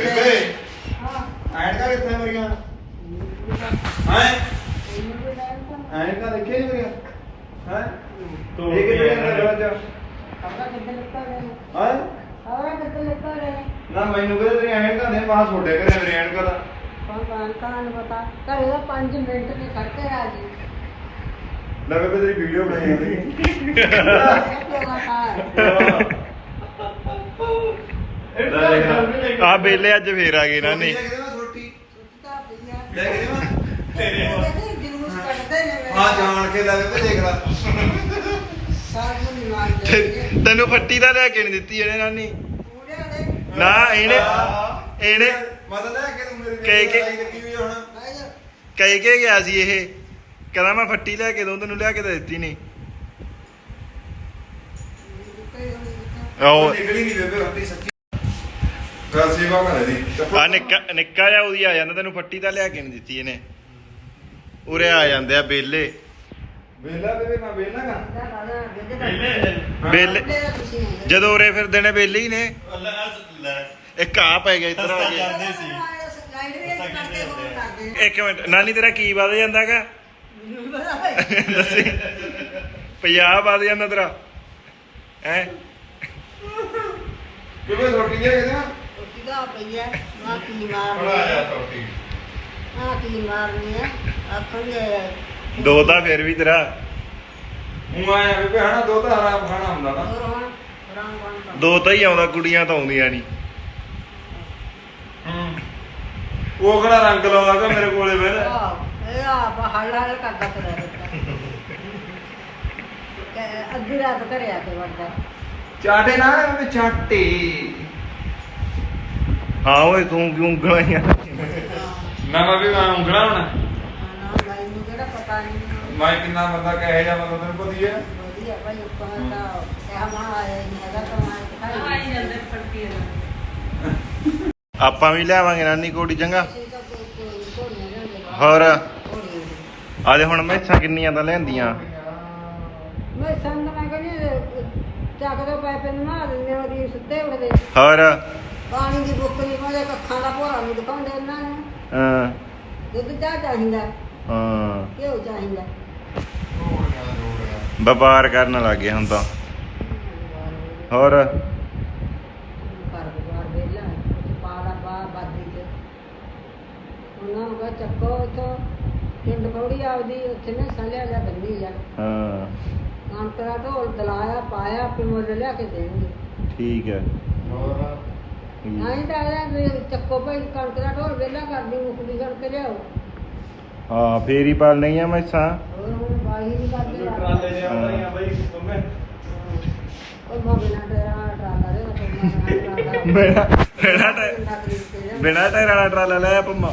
ਬੇਬੇ। ਐਨਕਾਂ ਕਿੱਥੇ ਮੇਰੀਆਂ? ਹੈ। ਐਨਕਾਂ ਦੇਖੇ ਨਹੀਂ ਮੇਰੀਆਂ? ਹੈ? ਧੋ ਇਹ ਕਿੱਥੇ ਜਾਂਦਾ। ਰੋਜ ਹੈ? ਨਾ ਮੈਨੂੰ ਕਹਿੰਦੇ ਤੇਰੀ ਐਨਕਾਂ ਨੇ ਮਾਂ ਛੋਟੇ ਘਰੇ ਮੇਰੀ ਐਨਕਾਂ ਦਾ। ਲੈ ਬੇਬੇ ਤੇਰੀ ਵੀਡੀਓ ਬਣਾਈ ਜਾਂਦੀ। ਆ ਬੇਲੇ ਅੱਜ ਫੇਰ ਆ ਗਏ ਨਾ ਨਹੀਂ। ਲੈ ਕੇ ਦੇਵਾਂ ਛੋਟੀ। ਲੈ ਕੇ ਦੇਵਾਂ? ਹਾਂ ਜਾਣ ਕੇ ਲੈ ਬੇਬੇ ਦੇਖ ਲੈ। ਤੇ- ਤੈਨੂੰ ਫੱਟੀ ਤਾਂ ਲਿਆ ਕੇ ਨਹੀਂ ਦਿੱਤੀ ਇਹਨੇ ਨਾਨੀ। ਨਾ ਇਹਨੇ ਇਹਨੇ ਮਤਲਬ ਲੈ ਕੇ ਤੂੰ ਮੇਰੇ ਕਹਿ ਕੇ- ਲੱਗੀ ਹੋਈ ਆ ਹੁਣ। ਕਹਿ ਕੇ ਗਿਆ ਸੀ ਇਹ। ਕਹਿੰਦਾ ਮੈਂ ਫੱਟੀ ਲੈ ਕੇ ਦਊਂ ਤੈਨੂੰ ਲਿਆ ਕੇ ਤਾਂ ਦਿੱਤੀ ਨਹੀਂ। ਉਹ ਨਿਕਲੀ ਨਹੀਂ ਬੇਬੇ ਰੋਟੀ ਸੱਚੀ। ਗੱਲ ਸੇਵਾ ਕਰ ਦੀ ਆ ਨਿੱਕਾ ਨਿੱਕਾ ਜਿਹਾ ਉਹਦੀ ਆ ਜਾਂਦਾ ਤੈਨੂੰ ਫੱਟੀ ਤਾਂ ਲਿਆ ਕੇ ਨਹੀਂ ਦਿੱਤੀ ਇਹਨੇ। ਉਰੇ ਆ ਜਾਂਦੇ ਆ ਬੇਲੇ। ਵੇਲਾ ਬੇਬੇ ਨਾ ਵੇਲਾ ਨਾ ਬੇਲੇ ਜਦੋਂ ਉਰੇ ਫਿਰਦੇ ਨੇ ਬੇਲੇ ਹੀ ਨੇ। ਲੈ। ਇੱਕ ਆ ਪੈ ਗਿਆ ਇੱਧਰ ਆ ਗਿਆ ਜਾਂਦੇ ਸੀ। ਇੱਕ ਮਿੰਟ ਨਾਨੀ ਤੇਰਾ ਕੀ ਵੱਧ ਜਾਂਦਾਗਾ ਦੱਸੀ। 50 ਵੱਧ ਜਾਂਦਾ ਤੇਰਾ। ਹੈ? ਕੇ ਦੋ ਤਾਂ ਫਿਰ ਵੀ ਤੇਰਾ। ਹੁਣ ਆਇਆ ਬੇਬੇ ਹਨਾ ਦੋ ਤਾਂ ਹਰਾਮ ਖਾਣਾ ਹੁੰਦਾ ਨਾ। ਦੋ ਤਾਂ ਹੀ ਆਉਂਦਾ ਕੁੜੀਆਂ ਤਾਂ ਆਉਂਦੀਆਂ ਨਹੀਂ। ਉਹ ਕਿਹੜਾ ਰੰਗ ਲਾਉਂਦਾ ਕਿ ਮੇਰੇ ਕੋਲੇ ਬਹਿਦਾ ਅੱਧੀ ਰਾਤ ਘਰੇ ਆ ਕੇ ਵੜਦਾ। ਚਾਟੇ ਨਾ ਬੇਬੇ ਚਾਟੇ। ਹਾਂ ਓਏ ਤੂੰ ਕਿਉਂ ਗਲਾਈਆਂ ਨਾ ਮੈਂ ਵੀ ਮੈਂ ਉਂਗਲਾ ਹੋਣਾ। ਨਾ ਮੈਨੂੰ ਕਿਹੜਾ ਪਤਾ ਨਹੀਂ ਮੈਂ ਕਿੰਨਾ ਬੰਦਾ ਕਹੇ ਜਾ ਬੰਦਾ ਤੈਨੂੰ ਪਤਾ ਹੀ ਹੈ। ਵਧੀਆ ਭਾਈ ਉੱਪਰ ਦਾ ਇਹ ਮਾ ਆਇਆ ਨਹੀਂ ਹੈਗਾ ਤਾਂ ਮੈਂ ਖਾਈ ਜਾਂਦੇ ਫੜਕੀ ਆਪਾਂ ਵੀ ਲਿਆਵਾਂਗੇ ਨਾਨੀ ਕੋੜੀ ਚੰਗਾ। ਹੋਰ? ਆਦੇ ਹੁਣ ਮੈਸਾਂ ਕਿੰਨੀਆਂ ਤਾਂ ਲੈਂਦੀਆਂ ਮੈਂ ਸੰਗ ਮੈਂ ਕਹਿੰਦੀ ਚੱਕ ਦੋ ਪੈਪੇ ਨੂੰ ਮਾਰ ਦਿੰਦੇ ਉਹਦੀ ਸੁੱਤੇ ਉੱਠਦੇ ਹੋਰ? ਪਾਣੀ ਦੀ ਬੁੱਕਰੀ ਮਾਦੇ ਕੱਖਾਂ ਦਾ ਭੋਰਾ ਨਹੀਂ ਦਿਖਾਉਂਦੇ ਇਹਨਾਂ ਨੂੰ। ਹਾਂ। ਦੁੱਧ ਚਾਹ ਚਾਹੀਦਾ। ਹਾਂ। ਘਿਓ ਚਾਹੀਦਾ। ਵਪਾਰ ਕਰਨ ਲੱਗ ਗਏ ਹੁਣ ਤਾਂ। ਹੋਰ? ਘਰ ਬਾਰ ਵੇਲਾ ਪਾਲਾ ਪਾ ਬਾਦੀ ਚ। ਉਹਨਾਂ ਨੂੰ ਕਹ ਚੱਕੋ ਇਥੋਂ। ਪਿੰਡ ਫੌੜੀ ਆਪਦੀ ਉੱਥੇ ਨੇ ਸੰਲਿਆ ਜਾ ਬੰਦੀ ਜਾ ਹਾਂ। ਦਾ ਢੋਲ ਦਲਾਇਆ ਪਾਇਆ ਆਪੇ ਮੁੱਲ ਲਿਆ ਕੇ ਦੇਣਗੇ। ਠੀਕ ਹੈ। ਨਹੀਂ ਤਾਂ ਅਗਲਾ ਚੱਕੋ ਭਾਈ ਕਣਕ ਦਾ ਢੋਲ ਵੇਲਾ ਕਰਦੀ ਮੁਕਦੀ ਕਣਕ ਲਿਆਓ। ਹਾਂ ਫੇਰ ਹੀ ਪਾਲ ਨਹੀਂ ਆ ਮੈਸਾਂ ਹੋਰ ਹੁਣ ਬਾਈ ਨਹੀਂ ਕਰਦੇ। ਟਰਾਲੇ ਦੇ ਆਉਂਦਾ ਬਾਈ ਤੁਮੇ। ਉਹ ਟੇਰਾ ਟਰਾਲਾ ਦੇ ਉਹ ਬਿਨਾ ਬਿਨਾ ਟਾਇਰ ਬਿਨਾ ਟਾਇਰ ਵਾਲਾ ਟਰਾਲਾ ਲੈ ਆ ਪੰਮਾ।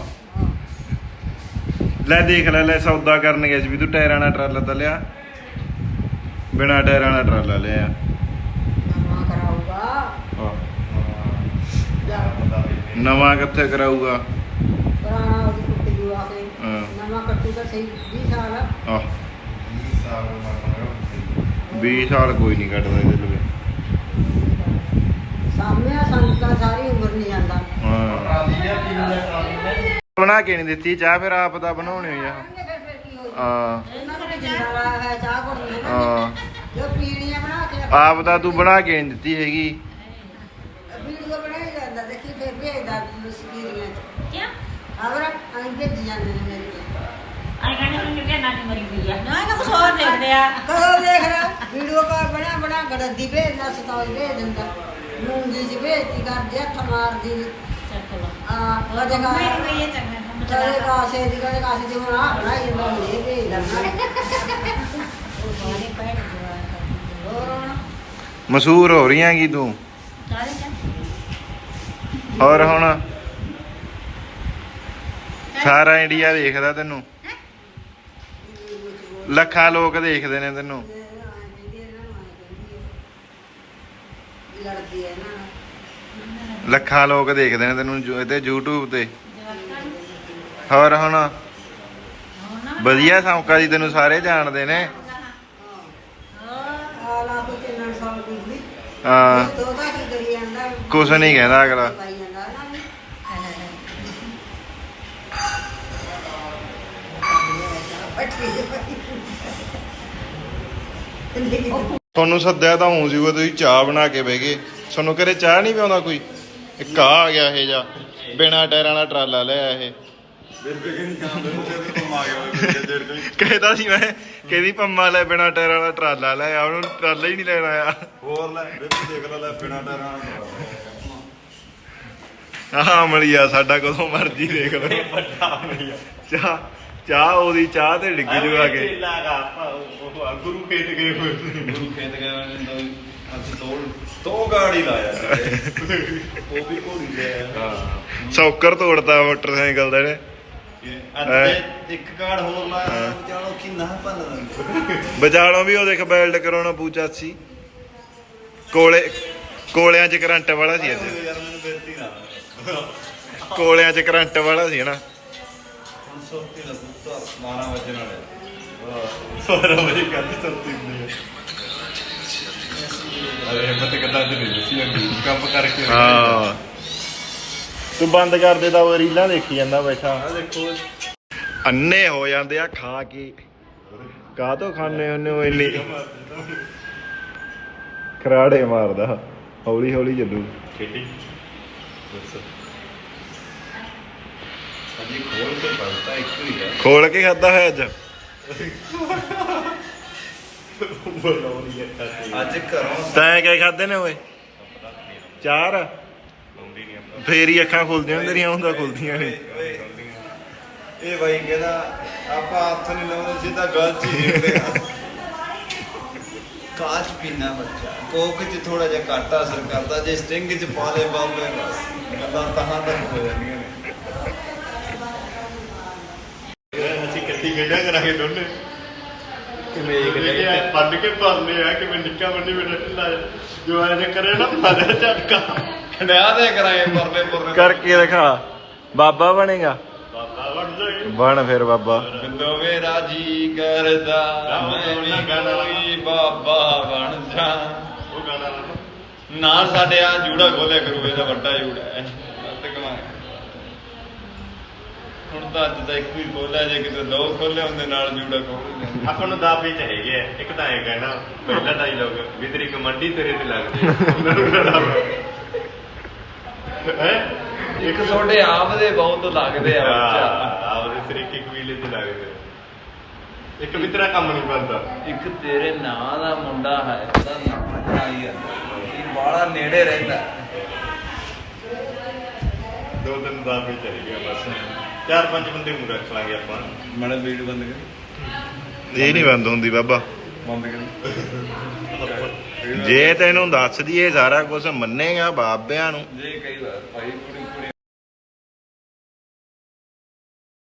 ਲੈ ਦੇਖ ਲੈ ਲੈ ਸੌਦਾ ਕਰਨ ਗਿਆ ਸੀ ਵੀ ਤੂੰ ਟਾਇਰਾਂ ਵਾਲਾ ਟਰਾਲਾ ਤਾਂ ਲਿਆ। ਬਿਨਾ ਟਾਇਰਾਂ ਵਾਲਾ ਟਰਾਲਾ ਲਿਆ ਨਵਾਂ ਕਰਾਊਗਾ। ਨਵਾਂ ਕਿੱਥੇ ਕਰਾਊਗਾ? ਪੁਰਾਣਾ ਉਹਦੀ ਕੁੱਟੀ ਜੂ ਆ ਕੇ। ਹਾਂ। ਨਵਾਂ ਕੱਟੂ ਤਾਂ ਸਹੀ 20 ਸਾਲ ਆਹ। 20 ਸਾਲ ਕੋਈ ਨਹੀਂ ਕੱਟਦਾ ਇਹਦੇ ਲਵੇ ਸਾਹਮਣੇ ਆ ਸੰਗਤਾਂ ਸਾਰੀ ਉਮਰ ਨਹੀਂ ਜਾਂਦਾ। ਹਾਂ। ਬਣਾ ਕੇ ਨਹੀਂ ਦਿੱਤੀ ਚਾਹ ਫਿਰ ਆਪ ਦਾ ਬਣਾਉਣੀ ਹੋਈ ਆ। ਫਿਰ ਫਿਰ ਕੀ ਹੋ। ਹਾਂ ਇਹਨਾਂ ਨੇ ਜਿੰਨਾ ਲਾਇਆ ਹੈ ਚਾਹ ਕੋਲ ਨਹੀਂ ਹਾਂ। ਜੋ ਪੀਣੀ ਆ ਬਣਾ ਕੇ ਆਪ ਦਾ ਤੂੰ ਬਣਾ ਕੇ ਨਹੀਂ ਦਿੱਤੀ ਹੈਗੀ ਵੀਡੀਓ ਬਣਾਈ ਜਾਂਦਾ ਦੇਖੀ ਫਿਰ ਭੇਜਦਾ ਸਕੀਰੀਆਂ ਕਿਆ ਆਵਰ ਆਂ ਭੇਜ ਜਾਂਦੇ ਨੇ ਮੇਰੇ ਨਾ ਨਾ ਕੁਝ ਹੋਰ ਦੇਖਦੇ ਆ ਕਦੋਂ ਦੇਖ ਰਿਹਾ ਵੀਡੀਓ ਕਾਲ ਬਣਾ ਬਣਾ ਗੜਦੀ ਭੇਜਦਾ ਸਤਾਈ ਭੇਜ ਦਿੰਦਾ ਮੂੰਗੀ ਜੀ ਭੇਜਦੀ ਕਰਦੀ ਹੱਥ ਮਾਰਦੀ ਚੱਕ ਲੋ ਆ ਉਹ ਜਗ੍ਹਾ ਮੇਰੀ ਕੋਈ ਇਹ ਚੰਗਾ ਕੰਮ ਚਲੇ ਚਲਾ ਕਾਸੇ ਦੀ ਕਦੇ ਕਾਸੇ ਦੀ ਹੁਣ ਆ ਬਣਾਈ ਜਾਂਦਾ ਹੁਣ ਇਹ ਭੇਜਦਾ ਉਹ ਬਾਰੇ ਪੈਣ ਜਵਾਨ ਕਰਦੀ ਹੋਰ ਹੁਣ ਮਸ਼ਹੂਰ ਹੋ ਰਹੀਆਂ ਕੀ ਤੂੰ ਸਾਰੇ ਹੋਰ ਹੁਣ ਸਾਰਾ ਇੰਡੀਆ ਦੇਖਦਾ ਤੈਨੂੰ। ਲੱਖਾਂ ਲੋਕ ਦੇਖਦੇ ਨੇ ਤੈਨੂੰ। ਲੜਦੀ ਹੈ ਨਾ ਲੱਖਾਂ ਲੋਕ ਦੇਖਦੇ ਨੇ ਤੈਨੂੰ ਜੋ- ਇਹਤੇ YouTube ਤੇ। ਹੋਰ ਹੁਣ ਵਧੀਆ ਸੌਂਕਾ ਦੀ ਤੈਨੂੰ ਸਾਰੇ ਜਾਣਦੇ ਨੇ। ਹਾਂ। ਕੁਛ ਨਹੀਂ ਕਹਿੰਦਾ ਅਗਲਾ ਪਾਈ ਜਾਂਦਾ ਨਾ ਤੁਹਾਨੂੰ ਸੱਦਿਆ ਤਾਂ ਹੂੰ ਸੀਗਾ ਤੁਸੀਂ ਚਾਹ ਬਣਾ ਕੇ ਬਹਿ ਗਏ। ਤੁਹਾਨੂੰ ਘਰੇ ਚਾਹ ਨਹੀਂ ਪਿਆਉਂਦਾ ਕੋਈ? ਇੱਕ ਆ ਆ ਗਿਆ ਇਹ ਜਾ ਬਿਨਾ ਟਾਇਰਾਂ ਵਾਲਾ ਟਰਾਲਾ ਲਿਆ ਇਹ। ਕਹਿੰਦੀ ਆ ਸੀ ਮੈਂ ਕਹਿੰਦੀ ਪੰਮਾ ਲੈ ਬਿਨਾ ਟਾਇਰਾਂ ਵਾਲਾ ਟਰਾਲਾ ਲੈ ਆ ਉਹਨੂੰ ਟਰਾਲਾ ਹੀ ਨਹੀਂ ਲੈਣ ਆਇਆ। ਹੋਰ ਲੈ ਬੇਬੇ ਦੇਖ ਲੈ ਲੈ ਬਿਨਾ ਟਰਾਂ ਆਹ ਅਮਲੀਆ ਸਾਡਾ ਕਦੋਂ ਮਰਜ਼ੀ ਦੇਖ ਵੱਡਾ ਮਈਆ ਚਾਹ। ਚਾਹ ਉਹਦੀ ਚਾਹ ਤੇ ਡਿੱਗੀ ਜੂਗਾ ਕੇ। ਗੁਰੂ ਖੇਤ ਗਏ ਹੋਏ ਗੁਰੂ ਖੇਤ ਗਏ ਹੋਏ ਨੇ ਤਾਂ ਅਸੀਂ ਤੋੜ ਤੋ ਗਾੜੀ ਲਾਇਆ ਉਹ ਵੀ ਘੋੜੀ ਲੈ ਆਇਆ। ਸੌਕਰ ਤੋੜਦਾ ਮੋਟਰਸਾਈਕਲ ਦਾ ਇਹਨੇ ਅੱਜ ਇੱਕ ਗਾੜ ਹੋਰ ਲਾਇਆ ਵਿਚਾਲੋ ਕਿੰਨਾ ਭੰਨ ਦਿੰਦੇ। ਬਜਾਲੋਂ ਵੀ ਉਹ ਦੇਖ ਬੈਲਟ ਕਰਾਉਣਾ ਪੂਚਾ ਸੀ ਕੋਲੇ ਕੋਲਿਆਂ 'ਚ ਕਰੰਟ ਵਾਲਾ ਸੀ ਅੱਜ। ਯਾਰ ਮੈਨੂੰ ਬੇਇੱਜ਼ਤੀ ਨਾ। ਕੋਲਿਆਂ 'ਚ ਕਰੰਟ ਵਾਲਾ ਸੀ ਨਾ। ਹੁਣ ਸੋਤੀ ਦਾ ਪੁੱਤਰ 12 ਵਜੇ ਨਾਲ। ਸਾਰਾ ਵਜੇ ਕੱਲ ਸੋਤੀ ਨੇ ਅਰੇ ਹਿੰਮਤ ਕਿੱਦਾਂ ਤੇ ਹਾਂ। ਬੰਦ ਕਰ ਦੇ ਤਾਂ ਉਹ ਰੀਲਾਂ ਦੇਖੀ ਜਾਂਦਾ ਬੈਠਾ। ਆ ਦੇਖੋ। ਅੰਨੇ ਹੋ ਜਾਂਦੇ ਆ ਖਾ ਕੇ। ਕਾਹ ਤੋਂ ਖਾਣੇ ਉਹਨੇ ਉਹ ਇੰਨੀ? ਖਰਾੜੇ ਮਾਰਦਾ। ਹੌਲੀ ਹੌਲੀ ਚੱਲੂ। ਖੇਡੀ। ਅਜੀ ਖੋਲ ਕੇ ਪੜਤਾ ਇੱਕ ਹੀ ਹੈ ਖੋਲ ਕੇ ਖਾਦਾ ਹੋਇਆ ਅੱਜ? ਅੱਜ ਘਰੋਂ ਤੈਂ ਕਿਆ ਖਾਦੇ ਨੇ ਓਏ? ਚਾਰ? ਲਾਉਂਦੀ ਨਹੀਂ ਆਪਾਂ ਫੇਰ ਹੀ ਅੱਖਾਂ ਖੁੱਲਦੀਆਂ ਤੇਰੀਆਂ ਹੁੰਦਾ ਖੁੱਲਦੀਆਂ ਨਹੀਂ ਓਏ, ਇਹ ਬਾਈ ਕਹਿੰਦਾ ਆਪਾਂ ਹੱਥ ਨਹੀਂ ਲਾਉਂਦੇ ਸਿੱਧਾ ਗਲ ਚ ਹੀ ਹਿੱਟਦੇ ਆ। ਕਾਚ ਪੀਣਾ ਬੱਚਾ ਕੋਕ ਚ ਥੋੜਾ ਜਿਹਾ ਘੱਟ ਅਸਰ ਕਰਦਾ ਜੇ ਸਟਿੰਗ ਚ ਪਾ ਲੇ ਬਾਬੇ ਬਸ। ਗੱਲਾਂ ਤਾਂ ਤੱਕ ਹੋ ਜਾਂਦੀਆਂ। ਨੇ ਖੇਡਿਆ ਕਰਾਂਗੇ ਦੋਨੇ। ਕਿਵੇਂ ਇੱਕ ਪੱਡ ਕੇ ਪਾਉਂਦੇ ਆ ਕਿਵੇਂ ਨਿੱਕਾ ਬੰਦੀ ਮੇਰਾ ਢਿੱਲਾ। ਜੋ ਐ ਜੇ ਕਰੇ ਨਾ ਮਾਰੇ ਝਟਕਾ। ਖੜਿਆ ਦੇ ਕਰਾਏ ਪਰਲੇ ਪਰਲੇ ਕਰਕੇ ਦਿਖਾ। ਬਾਬਾ ਬਣੇਗਾ। ਬਾਬਾ ਵੜ ਜਾਏ ਬਣ ਫਿਰ ਬਾਬਾ। ਬਿੰਦੋ ਮੇਰਾ ਜੀ ਕਰਦਾ ਮੈਂ ਵੀ ਕੋਈ ਬਾਬਾ ਬਣ ਜਾ। ਉਹ ਗਾਣਾ ਨਾਲ ਸਾਡੇ ਆ ਜੂੜਾ ਖੋਲਿਆ ਕਰੂ ਇਹਦਾ ਵੱਡਾ ਜੂੜਾ ਹੈ ਲੱਤ ਕਮਾ ਹੁਣ ਤਾਂ ਅੱਜ ਤਾਂ ਇੱਕ ਵੀ ਖੋਲਿਆ ਜੇ ਕਿਤੇ ਦੋ ਖੋਲੇ ਹੁੰਦੇ ਨਾਲ ਜੂੜਾ ਖੋਲ ਆਪਾਂ ਨੂੰ ਦਾਬੇ ਚ ਹੈਗੇ ਆ। ਇੱਕ ਤਾਂ ਇਹ ਕਹਿਣਾ ਪਹਿਲਾ ਡਾਇਲੋਗ ਵੀ ਤੇਰੀ ਕਮੰਡੀ ਤੇਰੇ ਤੇ ਲੱਗਦੀ ਹੈ? ਇੱਕ ਤੁਹਾਡੇ ਆਪ ਦੇ ਬਹੁਤ ਲੱਗਦੇ ਆ ਬੱਚਾ। ਆਪਦੇ ਤਰੀਕੇ ਕਬੀਲੇ ਤੇ ਲੱਗਦੇ ਇੱਕ ਵੀ ਤੇਰਾ ਕੰਮ ਨਹੀਂ ਕਰਦਾ ਇੱਕ ਤੇਰੇ ਨਾਂ ਦਾ ਮੁੰਡਾ ਹੈ ਉਹਦਾ ਨਾਮ ਆਈ ਆ। ਇਹ ਬਾਲਾ ਨੇੜੇ ਰਹਿੰਦਾ। ਦੋ ਦਿਨ ਦਾਬੇ ਚ ਹੈਗੇ ਆ ਬਸ। ਚਾਰ ਪੰਜ ਬੰਦੇ ਨੂੰ ਰੱਖ ਲਾਂਗੇ ਆਪਾਂ। ਮੈਨੇ ਵੀਡੀਓ ਬੰਦ ਕਰ। ਇਹ ਨਹੀਂ ਬੰਦ ਹੁੰਦੀ ਬਾਬਾ। ਬੰਦ ਕਰ। ਜੇ ਤੈਨੂੰ ਦੱਸ ਦਈਏ ਸਾਰਾ ਕੁਝ ਮੰਨੇਗਾ ਬਾਬਿਆਂ ਨੂੰ। ਜੇ ਕਈ ਵਾਰ ਭਾਈ ਕੁੜੀ ਕੁੜੀ